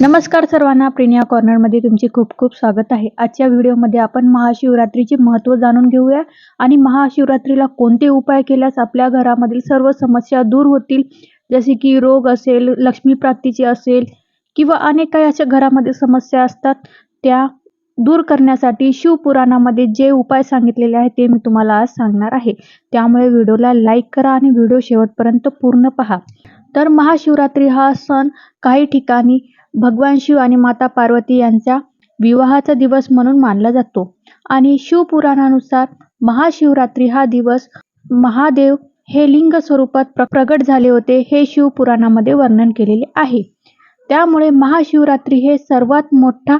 नमस्कार सर्वांना प्रिनिया कॉर्नरमध्ये तुमचे खूप खूप स्वागत आहे. आजच्या व्हिडिओमध्ये आपण महाशिवरात्रीचे महत्त्व जाणून घेऊया आणि महाशिवरात्रीला कोणते उपाय केल्यास आपल्या घरामधील सर्व समस्या दूर होतील? जसे की रोग असेल लक्ष्मीप्राप्तीची असेल किंवा अनेक काही अशा घरामध्ये समस्या असतात त्या दूर करण्यासाठी शिवपुराणामध्ये जे उपाय सांगितलेले आहेत ते मी तुम्हाला आज सांगणार आहे. त्यामुळे व्हिडिओला लाईक करा आणि व्हिडिओ शेवटपर्यंत पूर्ण पहा. तर महाशिवरात्री हा सण काही ठिकाणी भगवान शिव आणि माता पार्वती यांचा विवाहाचा दिवस म्हणून मानला जातो. आणि शिवपुराणानुसार महाशिवरात्री हा दिवस महादेव हे लिंग स्वरूपात प्रगट झाले होते हे शिवपुराणामध्ये वर्णन केलेले आहे. त्यामुळे महाशिवरात्री हे सर्वात मोठा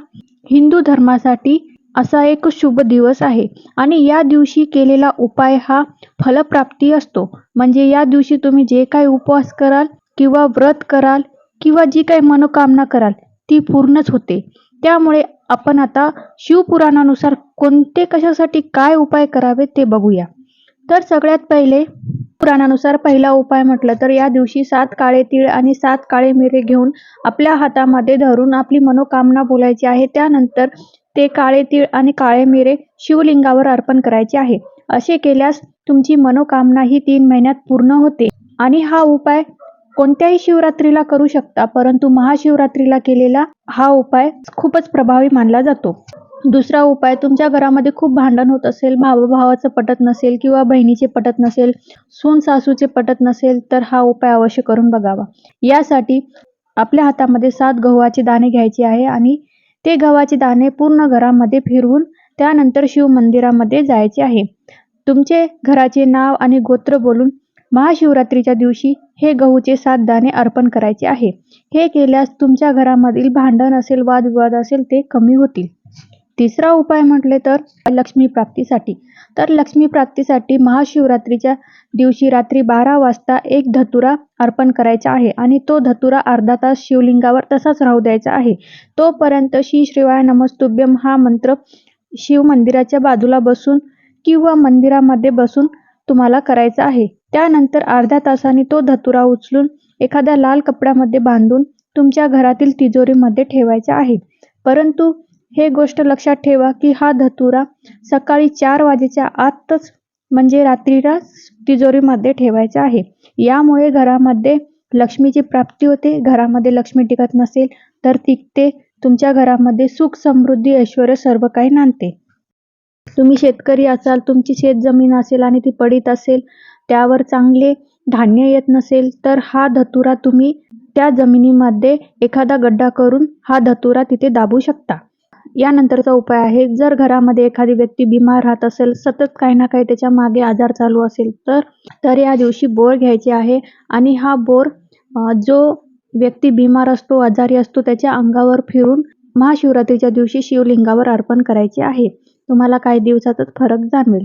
हिंदू धर्मासाठी असा एक शुभ दिवस आहे. आणि या दिवशी केलेला उपाय हा फलप्राप्ती असतो. म्हणजे या दिवशी तुम्ही जे काही उपवास कराल किंवा व्रत कराल किंवा जी काही मनोकामना कराल ती पूर्णच होते. त्यामुळे आपण आता शिवपुराणानुसार कोणते कशासाठी काय उपाय करावे ते बघूया. तर सगळ्यात पहिले पुराणानुसार पहिला उपाय म्हटलं तर या दिवशी सात काळे तीळ आणि सात काळे मिरे घेऊन आपल्या हातामध्ये धरून आपली मनोकामना बोलायची आहे. त्यानंतर ते काळे तीळ आणि काळे मिरे शिवलिंगावर अर्पण करायचे आहे. असे केल्यास तुमची मनोकामना ही तीन महिन्यात पूर्ण होते. आणि हा उपाय कोणत्याही शिवरात्रीला करू शकता परंतु महाशिवरात्रीला केलेला हा उपाय खूपच प्रभावी मानला जातो. दुसरा उपाय तुमच्या घरामध्ये खूप भांडण होत असेल भावाभावाचं पटत नसेल किंवा बहिणीचे पटत नसेल सून सासूचे पटत नसेल तर हा उपाय अवश्य करून बघावा. यासाठी आपल्या हातामध्ये सात गव्हाचे दाणे घ्यायचे आहे आणि ते गव्हाचे दाणे पूर्ण घरामध्ये फिरवून त्यानंतर शिव मंदिरामध्ये जायचे आहे. तुमचे घराचे नाव आणि गोत्र बोलून महाशिवरात्रीच्या दिवशी हे गहूचे सात दाणे अर्पण करायचे आहे. हे केल्यास तुमच्या घरामधील भांडण असेल वादविवाद असेल ते कमी होतील. तिसरा उपाय म्हटले तर लक्ष्मी प्राप्तीसाठी. तर लक्ष्मी प्राप्तीसाठी महाशिवरात्रीच्या दिवशी रात्री बारा वाजता एक धतुरा अर्पण करायचा आहे आणि तो धतुरा अर्धा तास शिवलिंगावर तसाच राहू द्यायचा आहे. तोपर्यंत श्री श्रीवाय नमस्तुभ्यम हा मंत्र शिव मंदिराच्या बाजूला बसून किंवा मंदिरामध्ये बसून तुम्हाला करायचा आहे. त्यानंतर अर्ध्या तासाने तो धतुरा उचलून एखाद्या लाल कपड्यामध्ये बांधून तुमच्या घरातील तिजोरीमध्ये ठेवायचा आहे. परंतु हे गोष्ट लक्षात ठेवा की हा धतुरा सकाळी चार वाजेच्या आतच म्हणजे रात्रीला तिजोरीमध्ये ठेवायचा आहे. यामुळे घरामध्ये लक्ष्मीची प्राप्ती होते. घरामध्ये लक्ष्मी टिकत नसेल तर टिकते तुमच्या घरामध्ये सुख समृद्धी ऐश्वर सर्व काही नांदते. तुम्ही शेतकरी असाल तुमची शेतजमीन असेल आणि ती पडीत असेल त्यावर चांगले धान्य येत नसेल तर हा धतुरा तुम्ही त्या जमिनीमध्ये एखादा गड्डा करून हा धतुरा तिथे दाबू शकता. यानंतरचा उपाय आहे जर घरामध्ये एखादी व्यक्ती बिमार राहत असेल सतत काही ना काही त्याच्यामागे आजार चालू असेल तर तर या दिवशी बोर घ्यायचे आहे आणि हा बोर जो व्यक्ती बिमार असतो आजारी असतो त्याच्या अंगावर फिरून महाशिवरात्रीच्या दिवशी शिवलिंगावर अर्पण करायचे आहे. तुम्हाला काही दिवसातच फरक जाणवेल.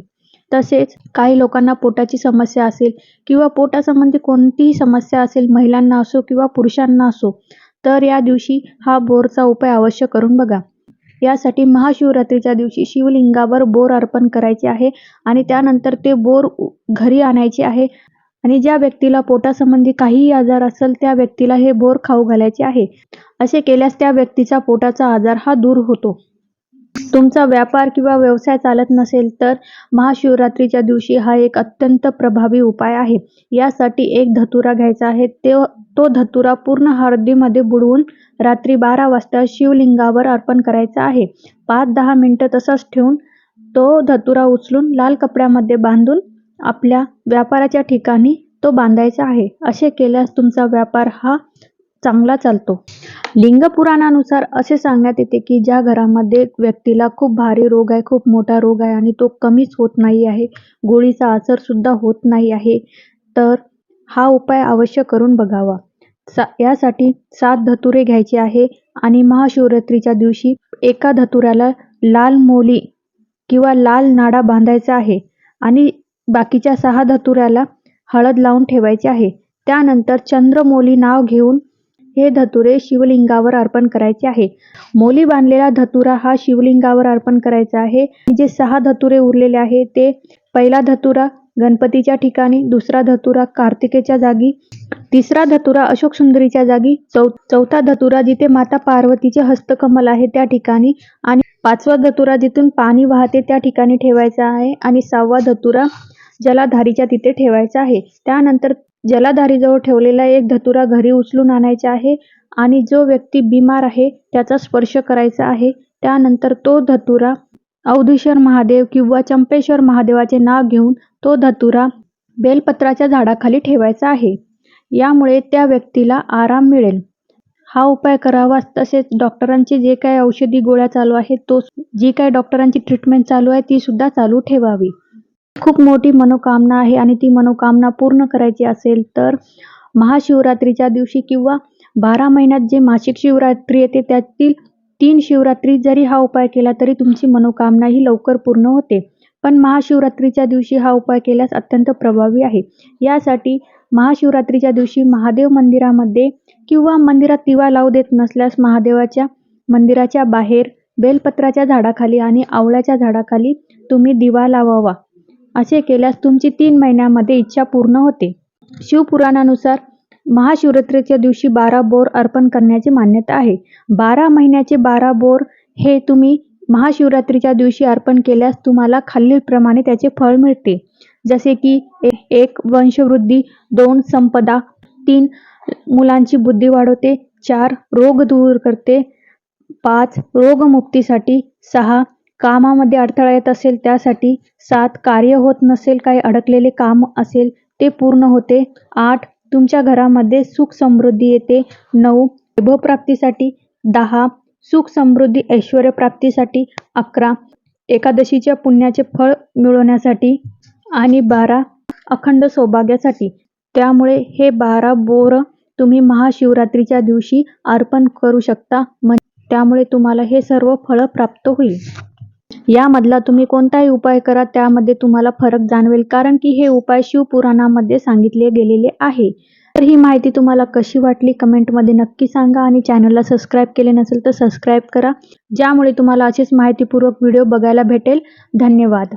तसेच काही लोकांना पोटाची समस्या असेल किंवा पोटासंबंधी कोणतीही समस्या असेल महिलांना असो किंवा पुरुषांना असो तर या दिवशी हा बोरचा उपाय अवश्य करून बघा. यासाठी महाशिवरात्रीच्या दिवशी शिवलिंगावर बोर अर्पण करायचे आहे आणि त्यानंतर ते बोर घरी आणायचे आहे आणि ज्या व्यक्तीला पोटासंबंधी काहीही आजार असेल त्या व्यक्तीला हे बोर खाऊ घालायचे आहे. असे केल्यास त्या व्यक्तीचा पोटाचा आजार हा दूर होतो. तुमचा व्यापार किंवा व्यवसाय चालत नसेल तर महाशिवरात्रीच्या दिवशी हा एक अत्यंत प्रभावी उपाय आहे. यासाठी एक धतुरा घ्यायचा आहे. ते तो धतुरा पूर्ण हळदीमध्ये बुडवून रात्री बारा वाजता शिवलिंगावर अर्पण करायचा आहे. पाच दहा मिनटं तसंच ठेवून तो धतुरा उचलून लाल कपड्यामध्ये बांधून आपल्या व्यापाराच्या ठिकाणी तो बांधायचा आहे. असे केल्यास तुमचा व्यापार हा चांगला चालतो. लिंगपुराणानुसार असे सांगण्यात येते की ज्या घरामध्ये व्यक्तीला खूप भारी रोग आहे खूप मोठा रोग आहे आणि तो कमीच होत नाही आहे गोळीचा असरसुद्धा होत नाही आहे तर हा उपाय अवश्य करून बघावा. यासाठी सात धतुरे घ्यायचे आहे आणि महाशिवरात्रीच्या दिवशी एका धतुऱ्याला लाल मोली किंवा लाल नाडा बांधायचा आहे आणि बाकीच्या सहा धतुऱ्याला हळद लावून ठेवायचे आहे. त्यानंतर चंद्रमोली नाव घेऊन हे धतुरे शिवलिंगावर अर्पण करायचे आहे. मोली बांधलेला धतुरा हा शिवलिंगावर अर्पण करायचा आहे. जे सहा धतुरे उरलेले आहे ते पहिला धतुरा गणपतीच्या ठिकाणी दुसरा धतुरा कार्तिकेच्या जागी तिसरा धतुरा अशोक सुंदरीच्या जागी चौ चौथा धतुरा जिथे माता पार्वतीचे हस्तकमल आहे त्या ठिकाणी आणि पाचवा धतुरा जिथून पाणी वाहते त्या ठिकाणी ठेवायचा आहे आणि सहावा धतुरा जलाधारीच्या तिथे ठेवायचा आहे. त्यानंतर जलाधारीजवळ ठेवलेला एक धतुरा घरी उचलून आणायचा आहे आणि जो व्यक्ती बिमार आहे त्याचा स्पर्श करायचा आहे. त्यानंतर तो धतुरा अवधूश्वर महादेव किंवा चंपेश्वर महादेवाचे नाव घेऊन तो धतुरा बेलपत्राच्या झाडाखाली ठेवायचा आहे. यामुळे त्या व्यक्तीला आराम मिळेल. हा उपाय करावा तसेच डॉक्टरांची जे काही औषधी गोळ्या चालू आहेत तो जी काही डॉक्टरांची ट्रीटमेंट चालू आहे ती सुद्धा चालू ठेवावी. खूप मोठी मनोकामना आहे आणि ती मनोकामना पूर्ण करायची असेल तर महाशिवरात्रीच्या दिवशी किंवा बारा महिन्यात जे मासिक शिवरात्री येते त्यातील तीन शिवरात्री जरी हा उपाय केला तरी तुमची मनोकामना ही लवकर पूर्ण होते. पण महाशिवरात्रीच्या दिवशी हा उपाय केल्यास अत्यंत प्रभावी आहे. यासाठी महाशिवरात्रीच्या दिवशी महादेव मंदिरामध्ये किंवा मंदिरात दिवा लावू देत नसल्यास महादेवाच्या मंदिराच्या बाहेर बेलपत्राच्या झाडाखाली आणि आवळ्याच्या झाडाखाली तुम्ही दिवा लावावा. असे केल्यास तुमची तीन महिन्यामध्ये इच्छा पूर्ण होते. शिवपुराणानुसार महाशिवरात्रीच्या दिवशी बारा बोर अर्पण करण्याची मान्यता आहे. बारा महिन्याचे बारा बोर हे तुम्ही महाशिवरात्रीच्या दिवशी अर्पण केल्यास तुम्हाला खालीलप्रमाणे त्याचे फळ मिळते. जसे की एक वंशवृद्धी दोन संपदा तीन मुलांची बुद्धी वाढवते चार रोग दूर करते पाच रोगमुक्तीसाठी सहा कामामध्ये अडथळा येत असेल त्यासाठी सात कार्य होत नसेल काही अडकलेले काम असेल ते पूर्ण होते. आठ तुमच्या घरामध्ये सुख समृद्धी येते. नऊ वैभवप्राप्तीसाठी दहा सुख समृद्धी ऐश्वर प्राप्तीसाठी. अकरा एकादशीच्या पुण्याचे फळ मिळवण्यासाठी. आणि बारा अखंड सौभाग्यासाठी. त्यामुळे हे बारा बोर तुम्ही महाशिवरात्रीच्या दिवशी अर्पण करू शकता. म्हण त्यामुळे तुम्हाला हे सर्व फळं प्राप्त होईल. यामधला तुम्ही कोणताही उपाय करा त्यामध्ये तुम्हाला फरक जाणवेल. कारण की हे उपाय शिवपुराणामध्ये सांगितले गेलेले आहे. तर ही माहिती तुम्हाला कशी वाटली कमेंटमध्ये नक्की सांगा आणि चॅनलला सबस्क्राईब केले नसेल तर सबस्क्राईब करा. ज्यामुळे तुम्हाला असेच माहितीपूर्वक व्हिडिओ बघायला भेटेल. धन्यवाद.